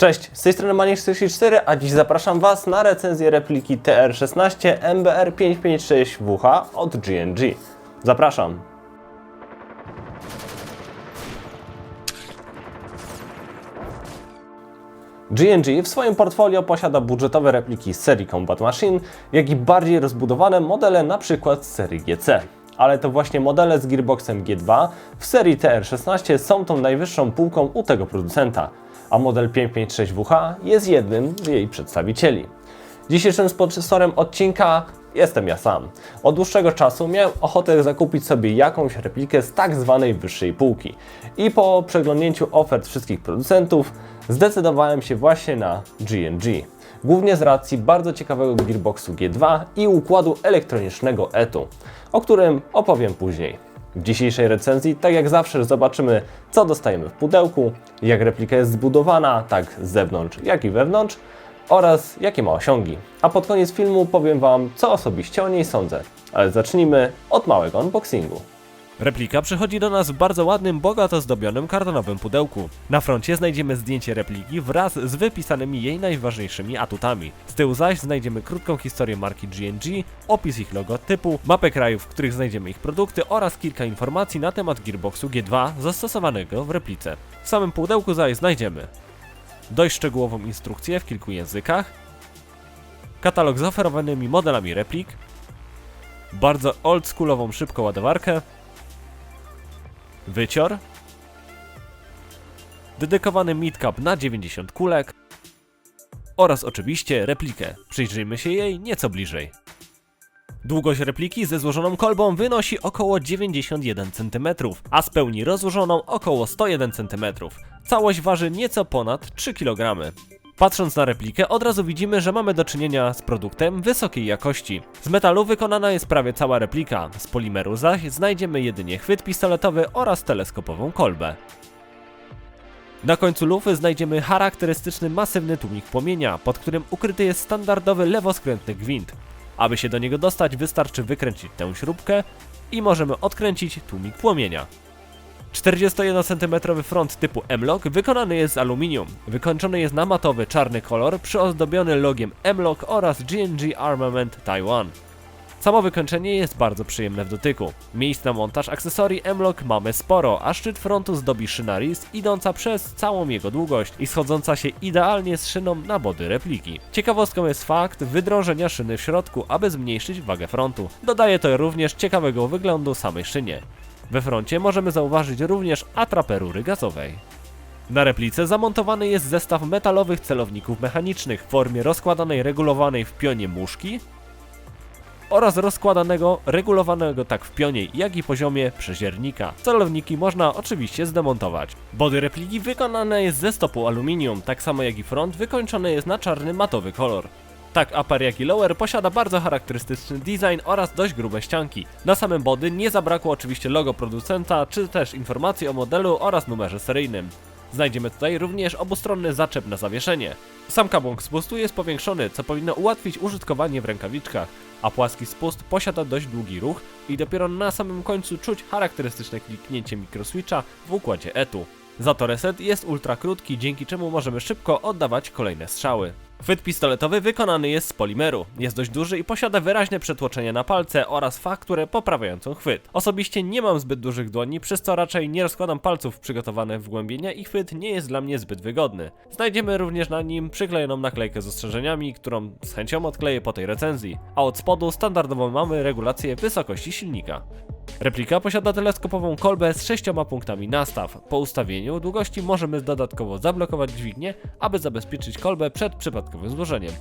Cześć, z tej strony Maniek44, a dziś zapraszam Was na recenzję repliki TR16 MBR556WH od GNG. Zapraszam. GNG w swoim portfolio posiada budżetowe repliki z serii Combat Machine, jak i bardziej rozbudowane modele np. z serii GC. Ale to właśnie modele z gearboxem G2 w serii TR16 są tą najwyższą półką u tego producenta, a model 556WH jest jednym z jej przedstawicieli. Dzisiejszym sponsorem odcinka jestem ja sam. Od dłuższego czasu miałem ochotę zakupić sobie jakąś replikę z tak zwanej wyższej półki. I po przeglądnięciu ofert wszystkich producentów zdecydowałem się właśnie na GNG. Głównie z racji bardzo ciekawego gearboxu G2 i układu elektronicznego ETU, o którym opowiem później. W dzisiejszej recenzji, tak jak zawsze, zobaczymy, co dostajemy w pudełku, jak replika jest zbudowana, tak z zewnątrz, jak i wewnątrz, oraz jakie ma osiągi. A pod koniec filmu powiem Wam, co osobiście o niej sądzę. Ale zacznijmy od małego unboxingu. Replika przychodzi do nas w bardzo ładnym, bogato zdobionym kartonowym pudełku. Na froncie znajdziemy zdjęcie repliki wraz z wypisanymi jej najważniejszymi atutami. Z tyłu zaś znajdziemy krótką historię marki GNG, opis ich logotypu, mapę krajów, w których znajdziemy ich produkty oraz kilka informacji na temat gearboxu G2 zastosowanego w replice. W samym pudełku zaś znajdziemy dość szczegółową instrukcję w kilku językach, katalog z oferowanymi modelami replik, bardzo oldschoolową szybką ładowarkę, wycior, dedykowany midcap na 90 kulek oraz oczywiście replikę. Przyjrzyjmy się jej nieco bliżej. Długość repliki ze złożoną kolbą wynosi około 91 cm, a z pełni rozłożoną około 101 cm. Całość waży nieco ponad 3 kg. Patrząc na replikę, od razu widzimy, że mamy do czynienia z produktem wysokiej jakości. Z metalu wykonana jest prawie cała replika, z polimeru zaś znajdziemy jedynie chwyt pistoletowy oraz teleskopową kolbę. Na końcu lufy znajdziemy charakterystyczny masywny tłumik płomienia, pod którym ukryty jest standardowy lewoskrętny gwint. Aby się do niego dostać, wystarczy wykręcić tę śrubkę i możemy odkręcić tłumik płomienia. 41 cm front typu M-Lock wykonany jest z aluminium. Wykończony jest na matowy czarny kolor, przyozdobiony logiem M-Lock oraz GNG Armament Taiwan. Samo wykończenie jest bardzo przyjemne w dotyku. Miejsc na montaż akcesorii M-Lock mamy sporo, a szczyt frontu zdobi szyna RIS idąca przez całą jego długość i schodząca się idealnie z szyną na body repliki. Ciekawostką jest fakt wydrążenia szyny w środku, aby zmniejszyć wagę frontu. Dodaje to również ciekawego wyglądu samej szynie. We froncie możemy zauważyć również atrapę rury gazowej. Na replice zamontowany jest zestaw metalowych celowników mechanicznych w formie rozkładanej regulowanej w pionie muszki oraz rozkładanego, regulowanego tak w pionie, jak i poziomie przeziernika. Celowniki można oczywiście zdemontować. Body repliki wykonane jest ze stopu aluminium, tak samo jak i front wykończony jest na czarny matowy kolor. Tak upper jak i lower posiada bardzo charakterystyczny design oraz dość grube ścianki. Na samym body nie zabrakło oczywiście logo producenta, czy też informacji o modelu oraz numerze seryjnym. Znajdziemy tutaj również obustronny zaczep na zawieszenie. Sam kabłąk spustu jest powiększony, co powinno ułatwić użytkowanie w rękawiczkach, a płaski spust posiada dość długi ruch i dopiero na samym końcu czuć charakterystyczne kliknięcie mikroswitcha w układzie ETU. Za to reset jest ultra krótki, dzięki czemu możemy szybko oddawać kolejne strzały. Chwyt pistoletowy wykonany jest z polimeru. Jest dość duży i posiada wyraźne przetłoczenie na palce oraz fakturę poprawiającą chwyt. Osobiście nie mam zbyt dużych dłoni, przez co raczej nie rozkładam palców w przygotowane wgłębienia i chwyt nie jest dla mnie zbyt wygodny. Znajdziemy również na nim przyklejoną naklejkę z ostrzeżeniami, którą z chęcią odkleję po tej recenzji. A od spodu standardowo mamy regulację wysokości silnika. Replika posiada teleskopową kolbę z sześcioma punktami nastaw. Po ustawieniu długości możemy dodatkowo zablokować dźwignię, aby zabezpieczyć kolbę przed przypadkowym złożeniem.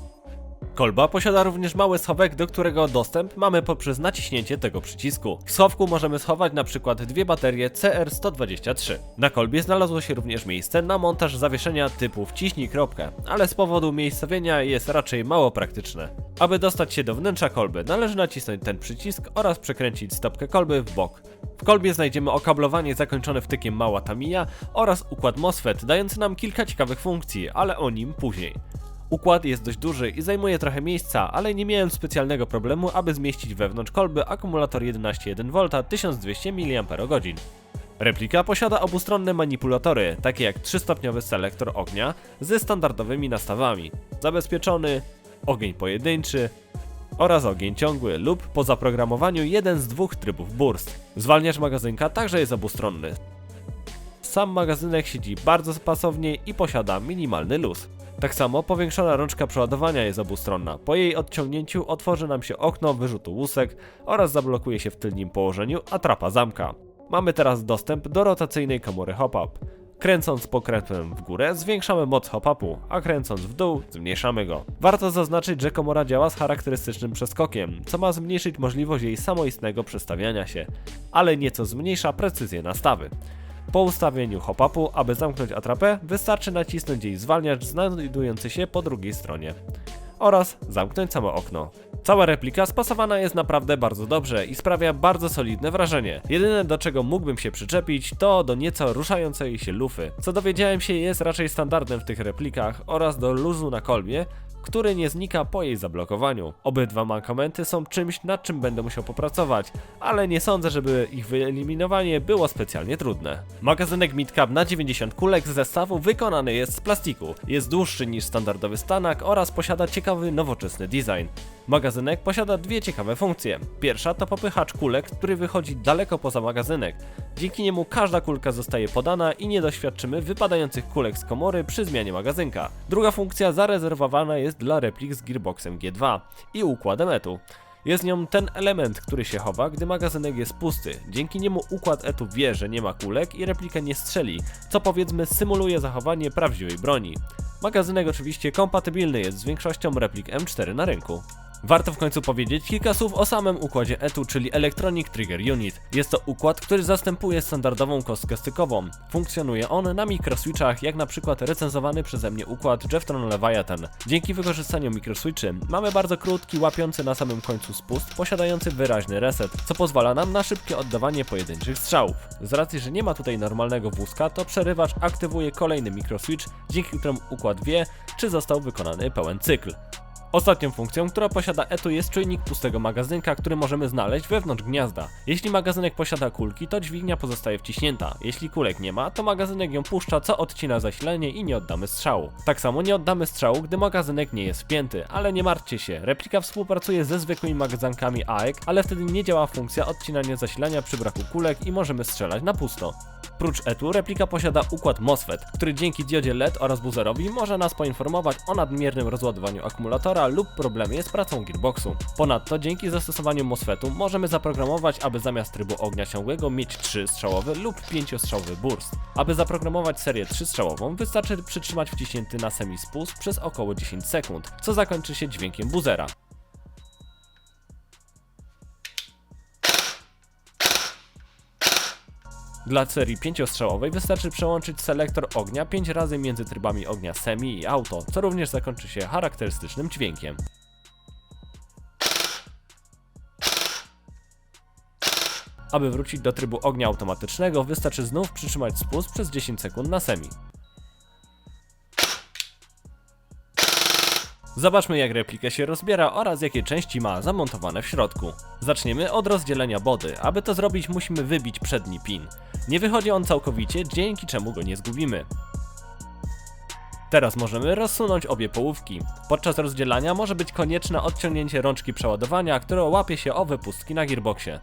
Kolba posiada również mały schowek, do którego dostęp mamy poprzez naciśnięcie tego przycisku. W schowku możemy schować przykład dwie baterie CR123. Na kolbie znalazło się również miejsce na montaż zawieszenia typu wciśnij kropkę, ale z powodu miejscowienia jest raczej mało praktyczne. Aby dostać się do wnętrza kolby, należy nacisnąć ten przycisk oraz przekręcić stopkę kolby w bok. W kolbie znajdziemy okablowanie zakończone wtykiem mała Tamiya oraz układ MOSFET dający nam kilka ciekawych funkcji, ale o nim później. Układ jest dość duży i zajmuje trochę miejsca, ale nie miałem specjalnego problemu, aby zmieścić wewnątrz kolby akumulator 11,1V 1200 mAh. Replika posiada obustronne manipulatory, takie jak 3-stopniowy selektor ognia ze standardowymi nastawami, zabezpieczony, ogień pojedynczy oraz ogień ciągły lub po zaprogramowaniu jeden z dwóch trybów burst. Zwalniacz magazynka także jest obustronny. Sam magazynek siedzi bardzo pasownie i posiada minimalny luz. Tak samo powiększona rączka przeładowania jest obustronna. Po jej odciągnięciu otworzy nam się okno wyrzutu łusek oraz zablokuje się w tylnym położeniu atrapa zamka. Mamy teraz dostęp do rotacyjnej komory hop-up. Kręcąc pokrętłem w górę zwiększamy moc hop-upu, a kręcąc w dół zmniejszamy go. Warto zaznaczyć, że komora działa z charakterystycznym przeskokiem, co ma zmniejszyć możliwość jej samoistnego przestawiania się, ale nieco zmniejsza precyzję nastawy. Po ustawieniu hop-upu, aby zamknąć atrapę, wystarczy nacisnąć jej zwalniacz znajdujący się po drugiej stronie oraz zamknąć samo okno. Cała replika spasowana jest naprawdę bardzo dobrze i sprawia bardzo solidne wrażenie. Jedyne do czego mógłbym się przyczepić to do nieco ruszającej się lufy, co dowiedziałem się jest raczej standardem w tych replikach oraz do luzu na kolbie, który nie znika po jej zablokowaniu. Obydwa mankamenty są czymś, nad czym będę musiał popracować, ale nie sądzę, żeby ich wyeliminowanie było specjalnie trudne. Magazynek Midcap na 90 kulek z zestawu wykonany jest z plastiku. Jest dłuższy niż standardowy stanak oraz posiada ciekawy, nowoczesny design. Magazynek posiada dwie ciekawe funkcje. Pierwsza to popychacz kulek, który wychodzi daleko poza magazynek. Dzięki niemu każda kulka zostaje podana i nie doświadczymy wypadających kulek z komory przy zmianie magazynka. Druga funkcja zarezerwowana jest dla replik z gearboxem G2 i układem ETU. Jest nią ten element, który się chowa, gdy magazynek jest pusty. Dzięki niemu układ ETU wie, że nie ma kulek i replika nie strzeli, co powiedzmy symuluje zachowanie prawdziwej broni. Magazynek oczywiście kompatybilny jest z większością replik M4 na rynku. Warto w końcu powiedzieć kilka słów o samym układzie ETU, czyli Electronic Trigger Unit. Jest to układ, który zastępuje standardową kostkę stykową. Funkcjonuje on na mikroswitchach, jak na przykład recenzowany przeze mnie układ Jeftron Leviathan. Dzięki wykorzystaniu mikroswitchy mamy bardzo krótki, łapiący na samym końcu spust, posiadający wyraźny reset, co pozwala nam na szybkie oddawanie pojedynczych strzałów. Z racji, że nie ma tutaj normalnego wózka, to przerywacz aktywuje kolejny mikroswitch, dzięki któremu układ wie, czy został wykonany pełen cykl. Ostatnią funkcją, która posiada ETU jest czujnik pustego magazynka, który możemy znaleźć wewnątrz gniazda. Jeśli magazynek posiada kulki, to dźwignia pozostaje wciśnięta. Jeśli kulek nie ma, to magazynek ją puszcza, co odcina zasilanie i nie oddamy strzału. Tak samo nie oddamy strzału, gdy magazynek nie jest wpięty, ale nie martwcie się, replika współpracuje ze zwykłymi magazynkami AEK, ale wtedy nie działa funkcja odcinania zasilania przy braku kulek i możemy strzelać na pusto. Prócz ETU replika posiada układ MOSFET, który dzięki diodzie LED oraz buzerowi może nas poinformować o nadmiernym rozładowaniu akumulatora lub problemie z pracą gearboxu. Ponadto dzięki zastosowaniu MOSFETu możemy zaprogramować, aby zamiast trybu ognia ciągłego mieć 3-strzałowy lub 5-strzałowy burst. Aby zaprogramować serię 3-strzałową wystarczy przytrzymać wciśnięty na semi spust przez około 10 sekund, co zakończy się dźwiękiem buzera. Dla serii 5-strzałowej wystarczy przełączyć selektor ognia 5 razy między trybami ognia semi i auto, co również zakończy się charakterystycznym dźwiękiem. Aby wrócić do trybu ognia automatycznego, wystarczy znów przytrzymać spust przez 10 sekund na semi. Zobaczmy jak replikę się rozbiera oraz jakie części ma zamontowane w środku. Zaczniemy od rozdzielenia body. Aby to zrobić musimy wybić przedni pin. Nie wychodzi on całkowicie, dzięki czemu go nie zgubimy. Teraz możemy rozsunąć obie połówki. Podczas rozdzielania może być konieczne odciągnięcie rączki przeładowania, która łapie się o wypustki na gearboxie.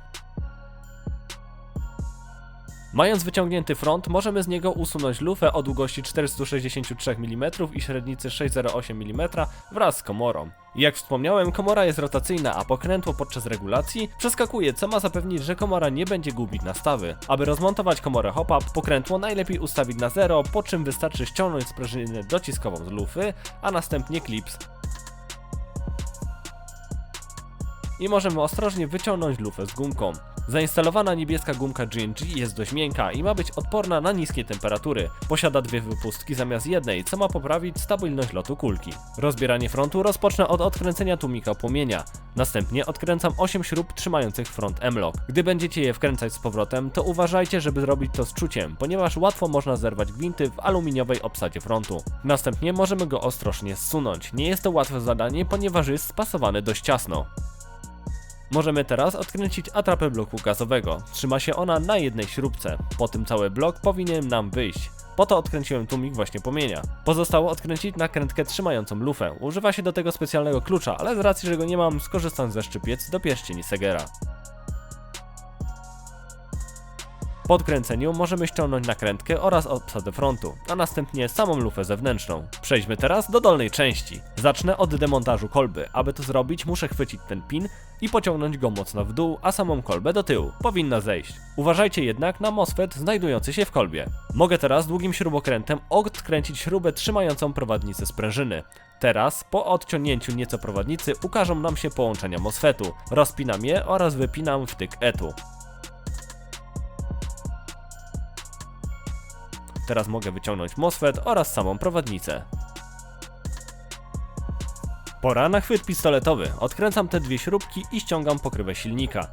Mając wyciągnięty front, możemy z niego usunąć lufę o długości 463 mm i średnicy 608 mm wraz z komorą. Jak wspomniałem, komora jest rotacyjna, a pokrętło podczas regulacji przeskakuje, co ma zapewnić, że komora nie będzie gubić nastawy. Aby rozmontować komorę hop-up, pokrętło najlepiej ustawić na 0, po czym wystarczy ściągnąć sprężynę dociskową z lufy, a następnie klips. I możemy ostrożnie wyciągnąć lufę z gumką. Zainstalowana niebieska gumka GNG jest dość miękka i ma być odporna na niskie temperatury. Posiada dwie wypustki zamiast jednej, co ma poprawić stabilność lotu kulki. Rozbieranie frontu rozpocznę od odkręcenia tłumika płomienia. Następnie odkręcam 8 śrub trzymających front M-lock. Gdy będziecie je wkręcać z powrotem, to uważajcie, żeby zrobić to z czuciem, ponieważ łatwo można zerwać gwinty w aluminiowej obsadzie frontu. Następnie możemy go ostrożnie zsunąć. Nie jest to łatwe zadanie, ponieważ jest spasowany dość ciasno. Możemy teraz odkręcić atrapę bloku gazowego. Trzyma się ona na jednej śrubce. Po tym cały blok powinien nam wyjść. Po to odkręciłem tłumik właśnie płomienia. Pozostało odkręcić nakrętkę trzymającą lufę. Używa się do tego specjalnego klucza, ale z racji, że go nie mam, skorzystam ze szczypiec do pierścieni Segera. Po odkręceniu możemy ściągnąć nakrętkę oraz obsadę frontu, a następnie samą lufę zewnętrzną. Przejdźmy teraz do dolnej części. Zacznę od demontażu kolby. Aby to zrobić, muszę chwycić ten pin i pociągnąć go mocno w dół, a samą kolbę do tyłu. Powinna zejść. Uważajcie jednak na MOSFET znajdujący się w kolbie. Mogę teraz długim śrubokrętem odkręcić śrubę trzymającą prowadnicę sprężyny. Teraz, po odciągnięciu nieco prowadnicy, ukażą nam się połączenia MOSFETu. Rozpinam je oraz wypinam wtyk etu. Teraz mogę wyciągnąć MOSFET oraz samą prowadnicę. Pora na chwyt pistoletowy. Odkręcam te dwie śrubki i ściągam pokrywę silnika.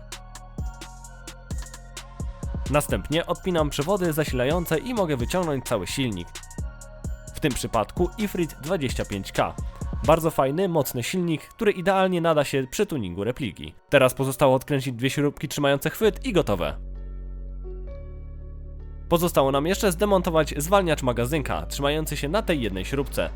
Następnie odpinam przewody zasilające i mogę wyciągnąć cały silnik. W tym przypadku Ifrit 25K. Bardzo fajny, mocny silnik, który idealnie nada się przy tuningu repliki. Teraz pozostało odkręcić dwie śrubki trzymające chwyt i gotowe. Pozostało nam jeszcze zdemontować zwalniacz magazynka, trzymający się na tej jednej śrubce.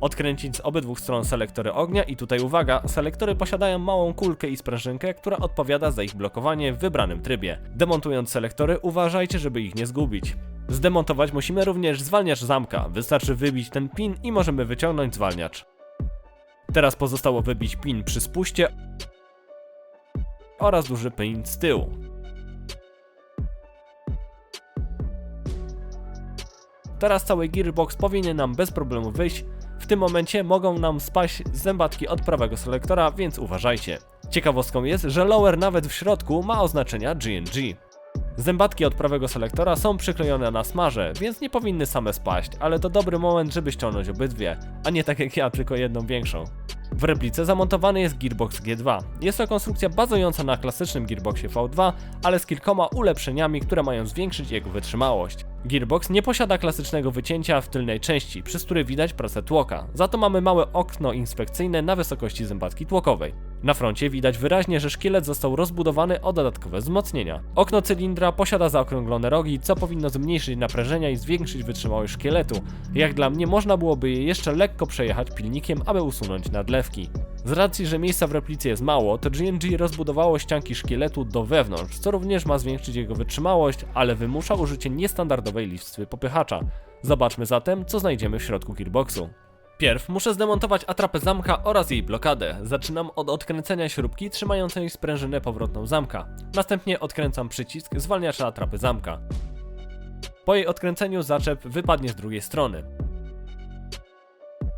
Odkręcić z obydwu stron selektory ognia i tutaj uwaga, selektory posiadają małą kulkę i sprężynkę, która odpowiada za ich blokowanie w wybranym trybie. Demontując selektory uważajcie, żeby ich nie zgubić. Zdemontować musimy również zwalniacz zamka, wystarczy wybić ten pin i możemy wyciągnąć zwalniacz. Teraz pozostało wybić pin przy spuście oraz duży pin z tyłu. Teraz cały gearbox powinien nam bez problemu wyjść. W tym momencie mogą nam spaść zębatki od prawego selektora, więc uważajcie. Ciekawostką jest, że lower nawet w środku ma oznaczenia GNG. Zębatki od prawego selektora są przyklejone na smarze, więc nie powinny same spaść, ale to dobry moment, żeby ściągnąć obydwie, a nie tak jak ja, tylko jedną większą. W replice zamontowany jest Gearbox G2. Jest to konstrukcja bazująca na klasycznym Gearboxie V2, ale z kilkoma ulepszeniami, które mają zwiększyć jego wytrzymałość. Gearbox nie posiada klasycznego wycięcia w tylnej części, przez który widać pracę tłoka. Za to mamy małe okno inspekcyjne na wysokości zębatki tłokowej. Na froncie widać wyraźnie, że szkielet został rozbudowany o dodatkowe wzmocnienia. Okno cylindra posiada zaokrąglone rogi, co powinno zmniejszyć naprężenia i zwiększyć wytrzymałość szkieletu. Jak dla mnie można byłoby je jeszcze lekko przejechać pilnikiem, aby usunąć nadlewki. Z racji, że miejsca w replice jest mało, to GNG rozbudowało ścianki szkieletu do wewnątrz, co również ma zwiększyć jego wytrzymałość, ale wymusza użycie niestandardowej listwy popychacza. Zobaczmy zatem, co znajdziemy w środku gearboxu. Pierw muszę zdemontować atrapę zamka oraz jej blokadę. Zaczynam od odkręcenia śrubki trzymającej sprężynę powrotną zamka. Następnie odkręcam przycisk zwalniacza atrapy zamka. Po jej odkręceniu zaczep wypadnie z drugiej strony.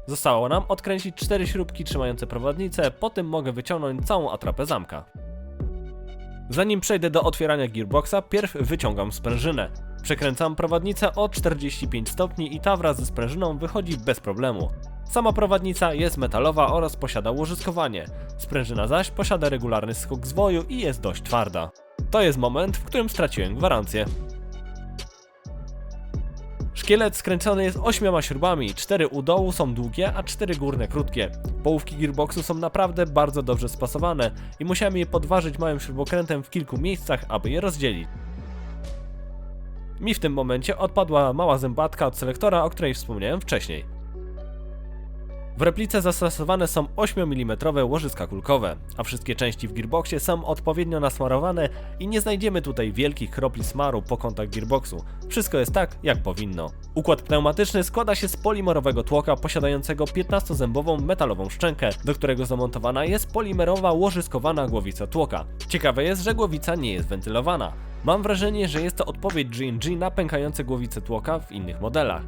Zostało nam odkręcić cztery śrubki trzymające prowadnicę, po tym mogę wyciągnąć całą atrapę zamka. Zanim przejdę do otwierania gearboxa, pierw wyciągam sprężynę. Przekręcam prowadnicę o 45 stopni i ta wraz ze sprężyną wychodzi bez problemu. Sama prowadnica jest metalowa oraz posiada łożyskowanie. Sprężyna zaś posiada regularny skok zwoju i jest dość twarda. To jest moment, w którym straciłem gwarancję. Szkielet skręcony jest ośmioma śrubami, cztery u dołu są długie, a cztery górne krótkie. Połówki gearboxu są naprawdę bardzo dobrze spasowane i musiałem je podważyć małym śrubokrętem w kilku miejscach, aby je rozdzielić. Mi w tym momencie odpadła mała zębatka od selektora, o której wspomniałem wcześniej. W replice zastosowane są 8 mm łożyska kulkowe, a wszystkie części w gearboxie są odpowiednio nasmarowane i nie znajdziemy tutaj wielkich kropli smaru po kątach gearboxu. Wszystko jest tak, jak powinno. Układ pneumatyczny składa się z polimerowego tłoka posiadającego 15-zębową metalową szczękę, do którego zamontowana jest polimerowa łożyskowana głowica tłoka. Ciekawe jest, że głowica nie jest wentylowana. Mam wrażenie, że jest to odpowiedź GNG na pękające głowice tłoka w innych modelach.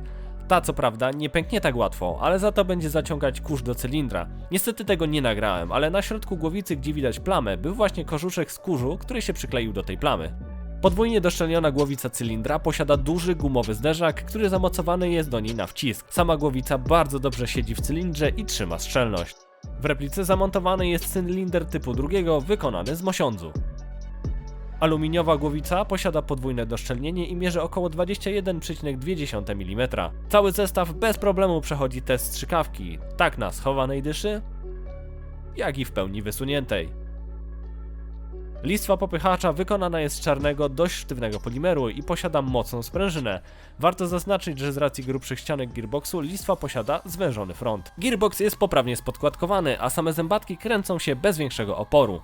Ta co prawda nie pęknie tak łatwo, ale za to będzie zaciągać kurz do cylindra. Niestety tego nie nagrałem, ale na środku głowicy, gdzie widać plamę, był właśnie korzuszek z kurzu, który się przykleił do tej plamy. Podwójnie doszczelniona głowica cylindra posiada duży gumowy zderzak, który zamocowany jest do niej na wcisk. Sama głowica bardzo dobrze siedzi w cylindrze i trzyma szczelność. W replice zamontowany jest cylinder typu drugiego wykonany z mosiądzu. Aluminiowa głowica posiada podwójne doszczelnienie i mierzy około 21,2 mm. Cały zestaw bez problemu przechodzi test strzykawki, tak na schowanej dyszy, jak i w pełni wysuniętej. Listwa popychacza wykonana jest z czarnego, dość sztywnego polimeru i posiada mocną sprężynę. Warto zaznaczyć, że z racji grubszych ścianek gearboxu listwa posiada zwężony front. Gearbox jest poprawnie spodkładkowany, a same zębatki kręcą się bez większego oporu.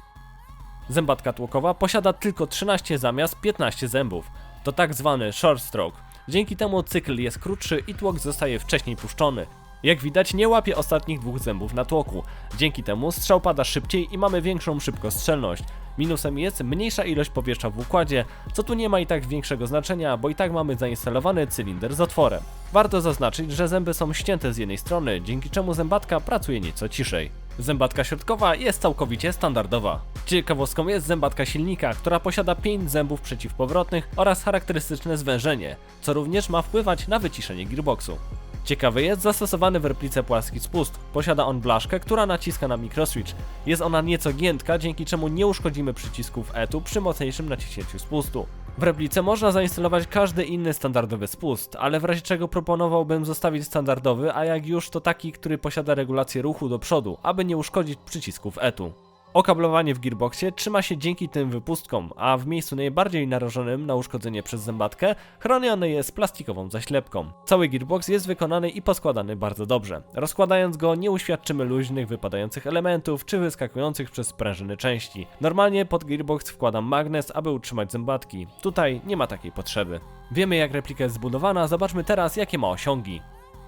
Zębatka tłokowa posiada tylko 13 zamiast 15 zębów. To tak zwany short stroke. Dzięki temu cykl jest krótszy i tłok zostaje wcześniej puszczony. Jak widać nie łapie ostatnich dwóch zębów na tłoku. Dzięki temu strzał pada szybciej i mamy większą szybkostrzelność. Minusem jest mniejsza ilość powietrza w układzie, co tu nie ma i tak większego znaczenia, bo i tak mamy zainstalowany cylinder z otworem. Warto zaznaczyć, że zęby są ścięte z jednej strony, dzięki czemu zębatka pracuje nieco ciszej. Zębatka środkowa jest całkowicie standardowa. Ciekawostką jest zębatka silnika, która posiada 5 zębów przeciwpowrotnych oraz charakterystyczne zwężenie, co również ma wpływać na wyciszenie gearboxu. Ciekawy jest zastosowany w replice płaski spust. Posiada on blaszkę, która naciska na mikroswitch. Jest ona nieco giętka, dzięki czemu nie uszkodzimy przycisków ETU przy mocniejszym naciśnięciu spustu. W replice można zainstalować każdy inny standardowy spust, ale w razie czego proponowałbym zostawić standardowy, a jak już to taki, który posiada regulację ruchu do przodu, aby nie uszkodzić przycisków ETU. Okablowanie w gearboxie trzyma się dzięki tym wypustkom, a w miejscu najbardziej narażonym na uszkodzenie przez zębatkę chroniony jest plastikową zaślepką. Cały gearbox jest wykonany i poskładany bardzo dobrze. Rozkładając go nie uświadczymy luźnych, wypadających elementów czy wyskakujących przez sprężyny części. Normalnie pod gearbox wkładam magnes, aby utrzymać zębatki. Tutaj nie ma takiej potrzeby. Wiemy jak replika jest zbudowana, zobaczmy teraz jakie ma osiągi.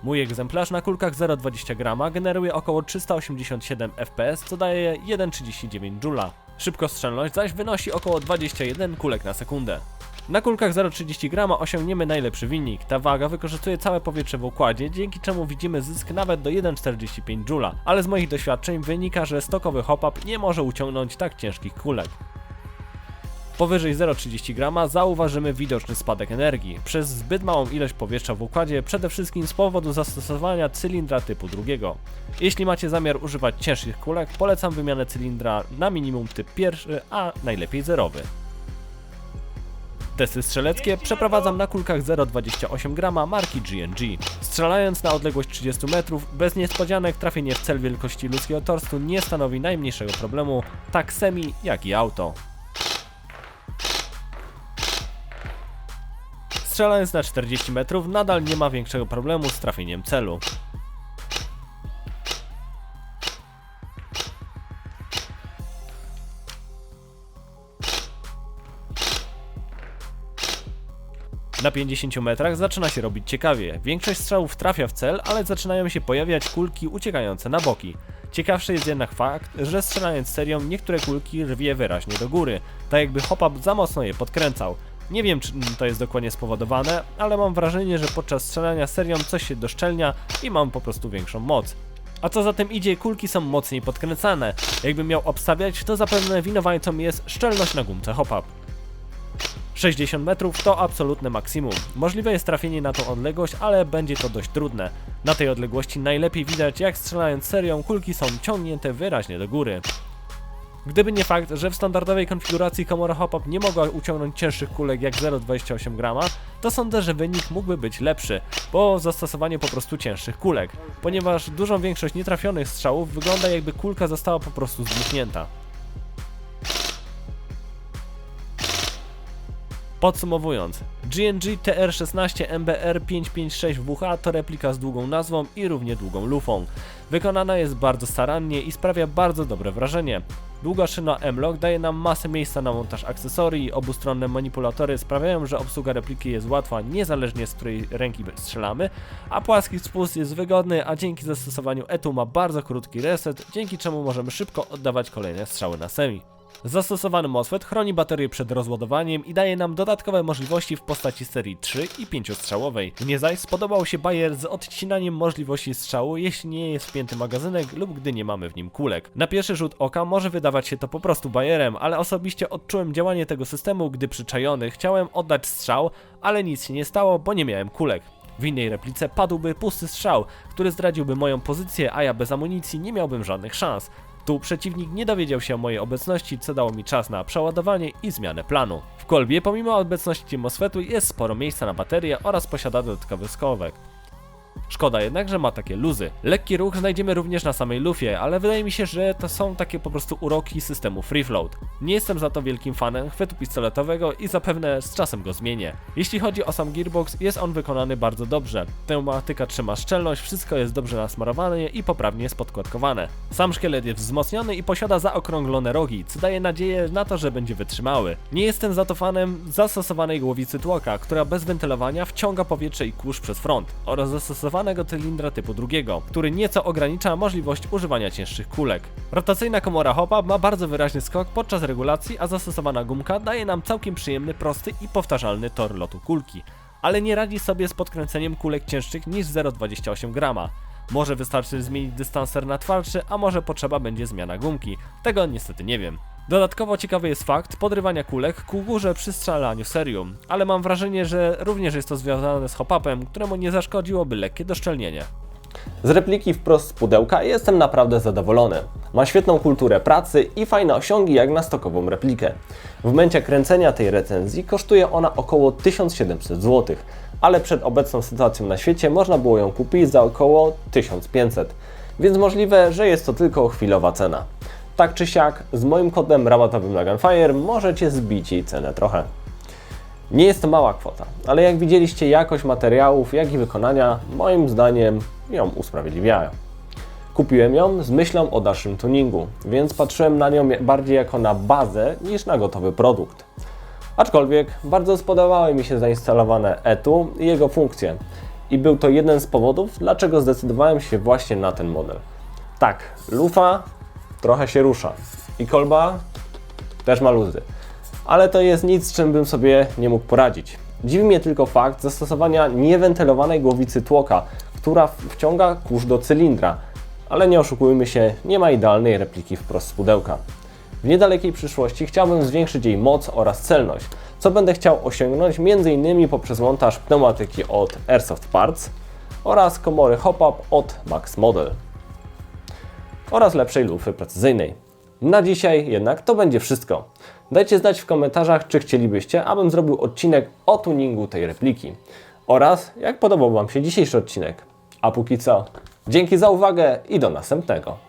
Mój egzemplarz na kulkach 0,20 g generuje około 387 fps, co daje 1,39 Joule. Szybkostrzelność zaś wynosi około 21 kulek na sekundę. Na kulkach 0,30 g osiągniemy najlepszy wynik. Ta waga wykorzystuje całe powietrze w układzie, dzięki czemu widzimy zysk nawet do 1,45 Joule, ale z moich doświadczeń wynika, że stokowy hop-up nie może uciągnąć tak ciężkich kulek. Powyżej 0,30 g zauważymy widoczny spadek energii przez zbyt małą ilość powietrza w układzie, przede wszystkim z powodu zastosowania cylindra typu drugiego. Jeśli macie zamiar używać cięższych kulek, polecam wymianę cylindra na minimum typ pierwszy, a najlepiej zerowy. Testy strzeleckie przeprowadzam na kulkach 0,28 g marki G&G. Strzelając na odległość 30 metrów, bez niespodzianek trafienie w cel wielkości ludzkiego torstu nie stanowi najmniejszego problemu, tak semi jak i auto. Strzelając na 40 metrów nadal nie ma większego problemu z trafieniem celu. Na 50 metrach zaczyna się robić ciekawie. Większość strzałów trafia w cel, ale zaczynają się pojawiać kulki uciekające na boki. Ciekawszy jest jednak fakt, że strzelając serią niektóre kulki rwie wyraźnie do góry, tak jakby hop-up za mocno je podkręcał. Nie wiem, czy to jest dokładnie spowodowane, ale mam wrażenie, że podczas strzelania serią coś się doszczelnia i mam po prostu większą moc. A co za tym idzie, kulki są mocniej podkręcane. Jakbym miał obstawiać, to zapewne winowajcą jest szczelność na gumce hop-up. 60 metrów to absolutne maksimum. Możliwe jest trafienie na tą odległość, ale będzie to dość trudne. Na tej odległości najlepiej widać, jak strzelając serią kulki są ciągnięte wyraźnie do góry. Gdyby nie fakt, że w standardowej konfiguracji komora hop-up nie mogła uciągnąć cięższych kulek jak 0,28 g, to sądzę, że wynik mógłby być lepszy, po zastosowaniu po prostu cięższych kulek, ponieważ dużą większość nietrafionych strzałów wygląda jakby kulka została po prostu zdmuchnięta. Podsumowując, G&G TR16 MBR 556WH to replika z długą nazwą i równie długą lufą. Wykonana jest bardzo starannie i sprawia bardzo dobre wrażenie. Długa szyna M-Lock daje nam masę miejsca na montaż akcesorii, obustronne manipulatory sprawiają, że obsługa repliki jest łatwa niezależnie z której ręki strzelamy, a płaski spust jest wygodny, a dzięki zastosowaniu ETU ma bardzo krótki reset, dzięki czemu możemy szybko oddawać kolejne strzały na semi. Zastosowany MOSFET chroni baterię przed rozładowaniem i daje nam dodatkowe możliwości w postaci serii 3 i 5-strzałowej. Mnie zaś spodobał się bajer z odcinaniem możliwości strzału, jeśli nie jest wpięty magazynek lub gdy nie mamy w nim kulek. Na pierwszy rzut oka może wydawać się to po prostu bajerem, ale osobiście odczułem działanie tego systemu, gdy przyczajony chciałem oddać strzał, ale nic się nie stało, bo nie miałem kulek. W innej replice padłby pusty strzał, który zdradziłby moją pozycję, a ja bez amunicji nie miałbym żadnych szans. Tu przeciwnik nie dowiedział się o mojej obecności, co dało mi czas na przeładowanie i zmianę planu. W kolbie pomimo obecności MOSFETu jest sporo miejsca na baterię oraz posiada dodatkowy skowek. Szkoda jednak, że ma takie luzy. Lekki ruch znajdziemy również na samej lufie, ale wydaje mi się, że to są takie po prostu uroki systemu free float. Nie jestem za to wielkim fanem chwytu pistoletowego i zapewne z czasem go zmienię. Jeśli chodzi o sam gearbox, jest on wykonany bardzo dobrze. Pneumatyka trzyma szczelność, wszystko jest dobrze nasmarowane i poprawnie jest podkładkowane. Sam szkielet jest wzmocniony i posiada zaokrąglone rogi, co daje nadzieję na to, że będzie wytrzymały. Nie jestem za to fanem zastosowanej głowicy tłoka, która bez wentylowania wciąga powietrze i kurz przez front oraz zastosowanego cylindra typu drugiego, który nieco ogranicza możliwość używania cięższych kulek. Rotacyjna komora hopa ma bardzo wyraźny skok podczas regulacji, a zastosowana gumka daje nam całkiem przyjemny, prosty i powtarzalny tor lotu kulki. Ale nie radzi sobie z podkręceniem kulek cięższych niż 0,28 grama. Może wystarczy zmienić dystanser na twardszy, a może potrzeba będzie zmiana gumki. Tego niestety nie wiem. Dodatkowo ciekawy jest fakt podrywania kulek ku górze przy strzelaniu serium, ale mam wrażenie, że również jest to związane z hop-upem, któremu nie zaszkodziłoby lekkie doszczelnienie. Z repliki wprost z pudełka jestem naprawdę zadowolony. Ma świetną kulturę pracy i fajne osiągi jak na stokową replikę. W momencie kręcenia tej recenzji kosztuje ona około 1700 zł, ale przed obecną sytuacją na świecie można było ją kupić za około 1500, więc możliwe, że jest to tylko chwilowa cena. Tak czy siak, z moim kodem rabatowym na Gunfire możecie zbić jej cenę trochę. Nie jest to mała kwota, ale jak widzieliście jakość materiałów, jak i wykonania, moim zdaniem ją usprawiedliwiają. Kupiłem ją z myślą o dalszym tuningu, więc patrzyłem na nią bardziej jako na bazę niż na gotowy produkt. Aczkolwiek bardzo spodobały mi się zainstalowane ETU i jego funkcje. I był to jeden z powodów, dlaczego zdecydowałem się właśnie na ten model. Tak, lufa trochę się rusza i kolba też ma luzy ale to jest nic, z czym bym sobie nie mógł poradzić. Dziwi mnie tylko fakt zastosowania niewentylowanej głowicy tłoka, która wciąga kurz do cylindra, ale nie oszukujmy się, nie ma idealnej repliki wprost z pudełka. W niedalekiej przyszłości chciałbym zwiększyć jej moc oraz celność, co będę chciał osiągnąć m.in. poprzez montaż pneumatyki od Airsoft Parts oraz komory hop-up od Max Model oraz lepszej lufy precyzyjnej. Na dzisiaj jednak to będzie wszystko. Dajcie znać w komentarzach, czy chcielibyście, abym zrobił odcinek o tuningu tej repliki oraz jak podobał Wam się dzisiejszy odcinek. A póki co, dzięki za uwagę i do następnego.